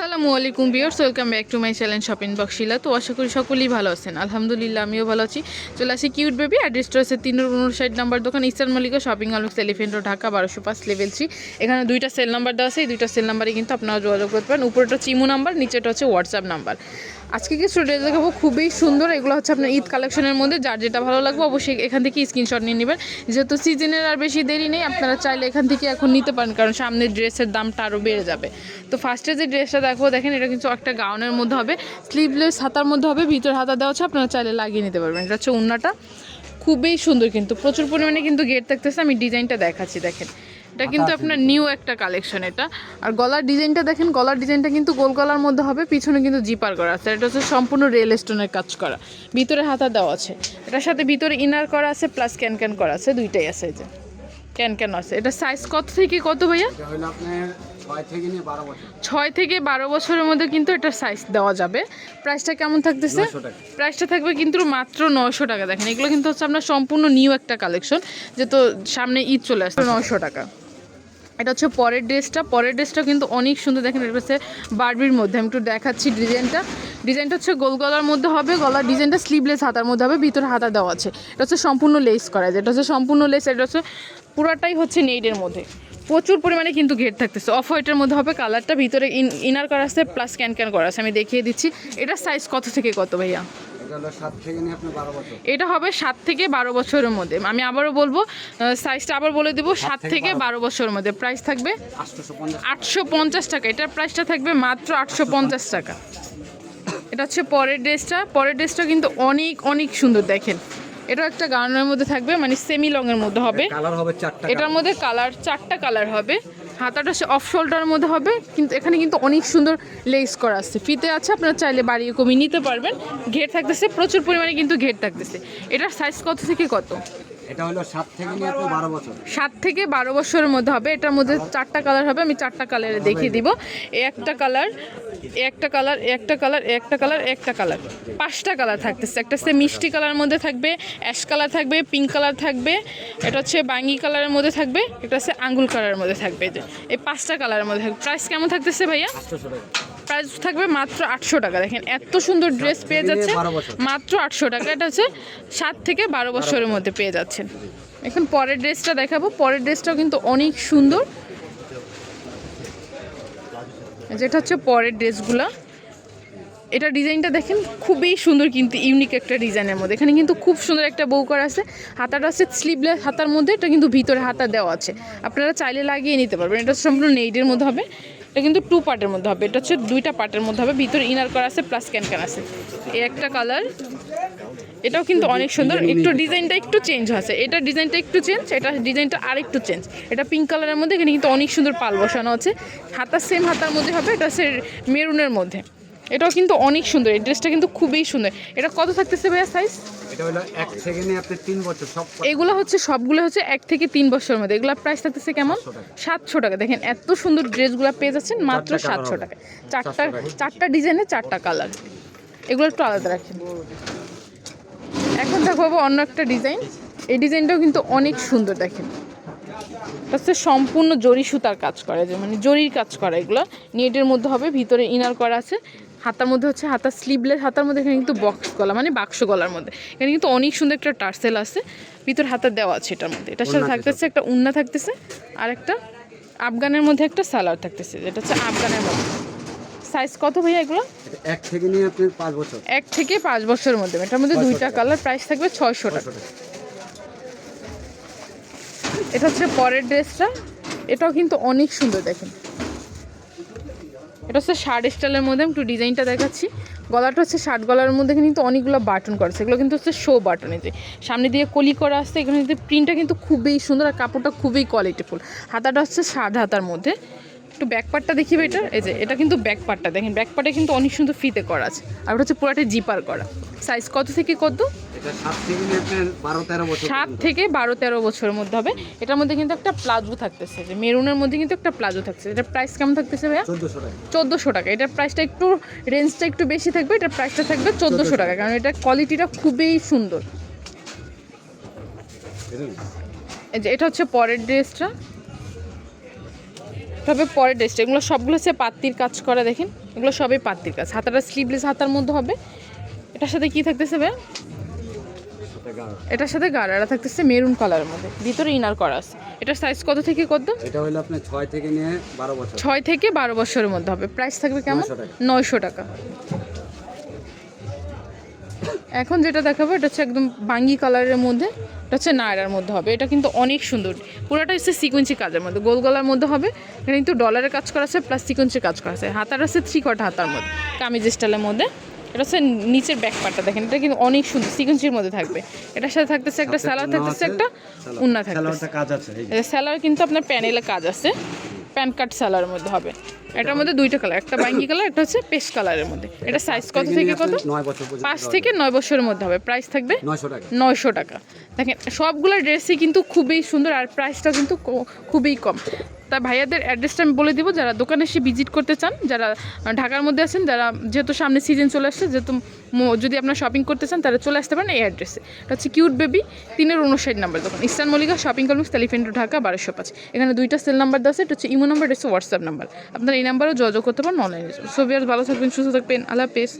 আসসালামু আলাইকুম বিয়ার্স welcome back to my channel shopping বক্সিলা তো আশা করি সকলেই ভালো আছেন। আলহামদুলিল্লাহ, আমিও ভালো আছি। চলে আসি কিউট বেবি অ্যাড্রেসটা হচ্ছে তিন উনষাট নাম্বার দোকান ইস্তান মালিকা শপিং অলক্স এলিফেন্ট ঢাকা, বারোশো পাঁচ, লেভেল থ্রি। এখানে দুইটা সেল নাম্বার দেওয়া আছে, এই দুইটা সেল নাম্বারে কিন্তু আপনারা যোগাযোগ করতে পারেন। উপরেটা চিমু নাম্বার নিচেটা হচ্ছে হোয়াটসঅ্যাপ নাম্বার। আজকে কিছু ড্রেস দেখাবো, খুবই সুন্দর। এগুলো হচ্ছে আপনার ঈদ কালেকশনের মধ্যে, যার যেটা ভালো লাগবে অবশ্যই এখান থেকে স্ক্রিনশট নিয়ে নেবেন। যেহেতু সিজনের আর বেশি দেরি নেই, আপনারা চাইলে এখান থেকে এখন নিতে পারেন, কারণ সামনে ড্রেসের দামটা আরও বেড়ে যাবে। তো ফার্স্টে যে ড্রেসটা দেখো দেখেন এটা কিন্তু একটা গাউনের মধ্যে হবে স্লিভলেস হাতার মধ্যে হবে, ভিতর হাতা দেওয়া আছে, আপনারা চাইলে লাগিয়ে নিতে পারবেন। এটা হচ্ছে উন্নাটা খুবই সুন্দর কিন্তু, প্রচুর পরিমাণে কিন্তু গেট থাকতেছে, আমি ডিজাইনটা দেখাচ্ছি, দেখেন। এটা কিন্তু আপনার নিউ একটা কালেকশন এটা। আর গলার ডিজাইনটা দেখেন গলার ডিজাইনটা কিন্তু গোল গলার মধ্যে হবে পিছনে কিন্তু জিপার করা আছে। এটা হচ্ছে সম্পূর্ণ রেল স্টোনের কাজ করা। ভিতরে হাতা দেওয়া আছে। এটার সাথে ভিতরে ইনার করা আছে প্লাস ক্যান ক্যান করা আছে দুইটাই আছে এই যে। ক্যান ক্যান আছে। এটা সাইজ কত থেকে কত ভাইয়া? ছয় থেকে বারো বছরের মধ্যে কিন্তু এটা সাইজ দেওয়া যাবে। প্রাইসটা কেমন থাকতেছে? 900 প্রাইসটা থাকবে কিন্তু মাত্র নয়শো টাকা। দেখেন এগুলো কিন্তু হচ্ছে আপনার সম্পূর্ণ নিউ একটা কালেকশন যে তো সামনে ঈদ চলে আসছে নয়শো টাকা। এটা হচ্ছে পরের ড্রেসটা। পরের ড্রেসটা কিন্তু অনেক সুন্দর দেখেন, এটা হচ্ছে বারবির মধ্যে। আমি একটু দেখাচ্ছি ডিজাইনটা। ডিজাইনটা হচ্ছে গোল গলার মধ্যে হবে, গলার ডিজাইনটা স্লিভলেস হাতার মধ্যে হবে, ভিতরে হাতা দেওয়া আছে। এটা হচ্ছে সম্পূর্ণ লেস করা যায় এটা হচ্ছে সম্পূর্ণ লেস এটা হচ্ছে পুরাটাই হচ্ছে নেইডের মধ্যে। প্রচুর পরিমাণে কিন্তু ঘের থাকতেছে। অফ হোয়াইটের মধ্যে হবে কালারটা ভিতরে ইন ইনার করা আছে প্লাস ক্যান ক্যান করা আছে। আমি দেখিয়ে দিচ্ছি। এটার সাইজ কত থেকে কত, ভাইয়া? এটা হবে সাত থেকে বারো বছরের মধ্যে। আমি আবারও বলব সাইজটা আবার বলে দেবো সাত থেকে বারো। বছরের মধ্যে। প্রাইস থাকবে আটশো পঞ্চাশ টাকা। এটার প্রাইসটা থাকবে মাত্র আটশো পঞ্চাশ টাকা। এটা হচ্ছে পরের ড্রেসটা পরের ড্রেসটা কিন্তু অনেক অনেক সুন্দর দেখেন। এটা একটা গাউনের মধ্যে থাকবে মানে সেমি লংয়ের মধ্যে হবে। কালার হবে চারটা এটার মধ্যে কালার চারটা কালার হবে। হাতাটা সে অফ শোল্ডার মধ্যে হবে, কিন্তু এখানে কিন্তু অনেক সুন্দর লেস করা আছে। ফিতে আছে, আপনারা চাইলে বাড়িয়ে কমিয়ে নিতে পারবেন। ঘের থাকতেছে, প্রচুর পরিমাণে কিন্তু ঘের থাকতেছে। এটার সাইজ কত থেকে কত? এটা হলো সাত থেকে নিয়ে আপনার বারো বছর। সাত থেকে বারো বছরের মধ্যে হবে। এটার মধ্যে চারটা কালার হবে আমি চারটা কালারে দেখিয়ে দিব। একটা কালার একটা কালার একটা কালার একটা কালার একটা কালার। পাঁচটা কালার থাকতেছে। একটা হচ্ছে মিষ্টি কালার মধ্যে থাকবে অ্যাশ কালার থাকবে পিঙ্ক কালার থাকবে এটা হচ্ছে বাঙ্গি কালারের মধ্যে থাকবে এটা হচ্ছে আঙ্গুল কালারের মধ্যে থাকবে। এই এই পাঁচটা কালারের মধ্যে থাকবে। প্রাইস কেমন থাকতেছে ভাইয়া? প্রাইস থাকবে মাত্র আটশো টাকা। দেখেন এত সুন্দর ড্রেস পেয়ে যাচ্ছে মাত্র আটশো টাকা। এটা হচ্ছে সাত থেকে বারো বছরের মধ্যে পেয়ে যাচ্ছেন। এখন পরের ড্রেসটা দেখাবো। পরের ড্রেসটাও কিন্তু অনেক সুন্দর। যেটা হচ্ছে পরের ড্রেসগুলা এটা ডিজাইনটা দেখেন খুবই সুন্দর কিন্তু ইউনিক একটা ডিজাইনের মধ্যে। এখানে কিন্তু খুব সুন্দর একটা বউ করা আছে। হাতাটা আছে স্লিভলেস হাতার মধ্যে। এটা কিন্তু ভিতরে হাতা দেওয়া আছে। আপনারা চাইলে লাগিয়ে নিতে পারবেন। এটা সম্পূর্ণ নেইডের মধ্যে হবে। এটা কিন্তু টু পার্টের মধ্যে হবে। এটা হচ্ছে দুইটা পার্টের মধ্যে হবে। ভিতরে ইনার করা আছে প্লাস ক্যান ক্যান আছে। এই একটা কালার এটাও কিন্তু অনেক সুন্দর। একটু ডিজাইনটা একটু চেঞ্জ আছে এটা ডিজাইনটা একটু চেঞ্জ এটা ডিজাইনটা আর একটু চেঞ্জ এটা পিঙ্ক কালারের মধ্যে এখানে কিন্তু অনেক সুন্দর পাল বসানো আছে। হাতা সেম হাতার মধ্যে হবে এটা হচ্ছে মেরুনের মধ্যে। এটাও কিন্তু অনেক সুন্দর এই ড্রেসটা কিন্তু খুবই সুন্দর। এটা কত থাকতেছে ভাইয়া সাইজ এটা হলো এক আপনার তিন বছর সব এগুলো হচ্ছে সবগুলো হচ্ছে এক থেকে তিন বছরের মধ্যে। এগুলো প্রাইস থাকতেছে কেমন? সাতশো টাকা। দেখেন এত সুন্দর ড্রেসগুলো পেয়ে যাচ্ছেন মাত্র সাতশো। টাকা। চারটা চারটা ডিজাইনে চারটা কালার এগুলো একটু আলাদা রাখেন। এখন দেখাবো অন্য একটা ডিজাইন এই ডিজাইনটাও কিন্তু অনেক সুন্দর দেখেন। হচ্ছে সম্পূর্ণ জরি সুতার কাজ করা যে মানে জরির কাজ করা এগুলো। নেটের মধ্যে হবে ভিতরে ইনার করা আছে। হাতার মধ্যে হচ্ছে হাতার স্লিভলেস হাতার মধ্যে এখানে কিন্তু বক্স গলা মানে বাক্স গলার মধ্যে। এখানে কিন্তু অনেক সুন্দর একটা টার্সেল আছে ভিতর হাতা দেওয়া আছে এটার মধ্যে। এটার সাথে থাকতেছে একটা উন্না থাকতেছে আর একটা আফগানের মধ্যে একটা সালোয়ার থাকতেছে যেটা হচ্ছে আফগানের মধ্যে। সাইজ কত ভাইয়া এগুলো? এক থেকে নিয়ে আপনার পাঁচ বছর। এক থেকে পাঁচ বছরের মধ্যে এটার মধ্যে দুইটা কালার প্রাইস থাকবে ছয়শো টাকা। এটা হচ্ছে পরের ড্রেসটা এটাও কিন্তু অনেক সুন্দর দেখেন। এটা হচ্ছে শার্ট স্টাইলের মধ্যে, আমি একটু ডিজাইনটা দেখাচ্ছি। গলাটা হচ্ছে শার্ট গলার মধ্যে কিন্তু অনেকগুলো বাটন করেছে এগুলো কিন্তু হচ্ছে শো বাটন যে সামনে দিয়ে কলি করা আসছে এখানে কিন্তু প্রিন্টটা কিন্তু খুবই সুন্দর আর কাপড়টা খুবই কোয়ালিটিফুল হাতাটা হচ্ছে সাদ হাতার মধ্যে। একটু ব্যাক পার্টটা দেখি এটা। এই যে, এটা কিন্তু ব্যাক পার্টটা দেখেন ব্যাক পার্টে কিন্তু অনেক সুন্দর ফিতে করা আছে। আর ওটা হচ্ছে পুরাটা জিপার করা। সাইজ কত থেকে কত? সাত থেকে বারো তেরো বছরের মধ্যে হবে। এটার মধ্যে কিন্তু একটা প্লাজো থাকতেছে। যে মেরুনের মধ্যে কিন্তু একটা প্লাজো থাকছে এটার প্রাইস কেমন থাকতেছে ভাইয়া? চোদ্দোশো টাকা। টাকা। এটার প্রাইসটা একটু রেঞ্জটা একটু বেশি থাকবে এটার প্রাইসটা থাকবে চোদ্দোশো টাকা। কারণ এটার কোয়ালিটিটা খুবই সুন্দর। এটা হচ্ছে পরের ড্রেসটা তবে পরের ড্রেসটা এগুলো সবগুলো হচ্ছে পাত্তির কাজ করা দেখেন। এগুলো সবই পাত্তির কাজ। হাতাটা স্লিভলেস হাতার মধ্যে হবে। এটার সাথে কি থাকতেছে ভাই এটা গাঢ়। এটার সাথে গাড়ারা থাকতেছে মেরুন কালারের মধ্যে। ভিতরে ইনার করা আছে। এটার সাইজ কত থেকে কত এটা হলো আপনার ছয় থেকে নিয়ে বারো বছর। ছয় থেকে বারো বছরের মধ্যে হবে। প্রাইস থাকবে কেমন? 900 টাকা। নয়শো টাকা। এখন যেটা দেখাবো এটা হচ্ছে একদম বাঙ্গি কালারের মধ্যে এটা হচ্ছে নায়রার মধ্যে হবে। এটা কিন্তু অনেক সুন্দর। পুরোটা হচ্ছে সিকুয়েন্সি কাজের মধ্যে। গোল গলার মধ্যে হবে। এখানে কিন্তু ডলারের কাজ করা আছে প্লাস সিকুয়েন্সি কাজ করা আছে। হাতার আছে থ্রি কটা হাতার মধ্যে। কামিজ স্টাইলের মধ্যে। এটা হচ্ছে নিচের ব্যাক পার্টটা দেখেন এটা কিন্তু অনেক সুন্দর সিকুয়েন্সির মধ্যে থাকবে। এটার সাথে থাকতেছে একটা স্যালার থাকতেছে একটা। উন্না থাকতেছে। স্যালার কিন্তু আপনার প্যানেলে কাজ আছে প্যান কাট স্যালারের মধ্যে হবে। এটার মধ্যে দুইটা কালার একটা বাইঙ্গি কালার একটা হচ্ছে পেস্ট কালারের মধ্যে। এটা সাইজ কত থেকে কত? পাঁচ থেকে নয় বছরের মধ্যে হবে। প্রাইস থাকবে নয়শো টাকা। দেখেন সবগুলো ড্রেসই কিন্তু খুবই সুন্দর আর প্রাইসটা কিন্তু খুবই কম। তা ভাইয়াদের অ্যাড্রেসটা আমি বলে দিব, যারা দোকানে এসে ভিজিট করতে চান, যারা ঢাকার মধ্যে আছেন, যারা যেহেতু সামনে সিজন চলে আসছে, যেহেতু যদি আপনারা শপিং করতে চান, তারা চলে আসতে পারেন এই অ্যাড্রেসে এটা হচ্ছে কিউট বেবি তিনের উনষাট নাম্বার দোকান। Eastern Mallika shopping complex Elephant Dhaka, বারোশো পাঁচ। এখানে দুইটা সেল নাম্বার দেওয়া আছে, এটা হচ্ছে ইমো নাম্বার এটা হচ্ছে হোয়াটসঅ্যাপ নাম্বার আপনারা এই নাম্বারেও যোগাযোগ করতে পারেন অনলাইনে সোভিয়ার ভালো থাকবেন, সুস্থ থাকবেন, আল্লাহ হাফেজ।